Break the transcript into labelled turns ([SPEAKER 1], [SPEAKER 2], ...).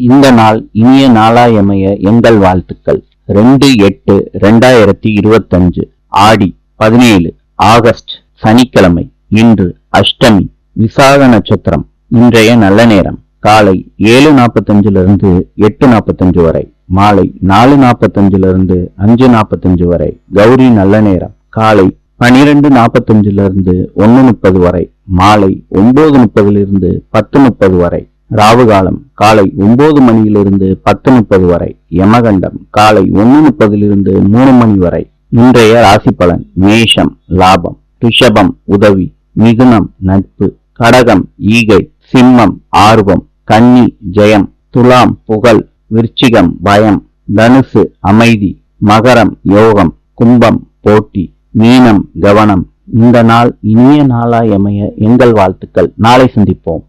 [SPEAKER 1] இந்த நாள் இனிய நாளாயமைய எங்கள் வாழ்த்துக்கள். ரெண்டு எட்டு ரெண்டாயிரத்தி இருபத்தஞ்சு ஆடி பதினேழு ஆகஸ்ட் சனிக்கிழமை இன்று அஷ்டமி விசாக நட்சத்திரம். இன்றைய நல்ல நேரம். காலை ஏழு நாற்பத்தஞ்சுல இருந்து எட்டு நாற்பத்தஞ்சு வரை. மாலை நாலு நாற்பத்தஞ்சுல இருந்து அஞ்சு நாற்பத்தஞ்சு வரை. கௌரி நல்ல நேரம். காலை பனிரெண்டு நாற்பத்தஞ்சுல இருந்து ஒன்னு முப்பது வரை. மாலை ஒன்பது முப்பதுல இருந்து பத்து முப்பது வரை. ராவு காலம் காலை ஒன்பது மணியிலிருந்து பத்து முப்பது வரை. யமகண்டம் காலை ஒன்று முப்பதிலிருந்து மூணு மணி வரை. இன்றைய ராசி பலன் மேஷம் லாபம் ரிஷபம் உதவி மிதுனம் நட்பு கடகம் ஈகை சிம்மம் ஆர்வம் கன்னி ஜெயம் துலாம் புகழ் விருச்சிகம் பயம் தனுசு அமைதி மகரம் யோகம் கும்பம் போட்டி மீனம் கவனம். இந்த நாள் இனிய நாளாய் அமைய எங்கள் வாழ்த்துக்கள். நாளை சந்திப்போம்.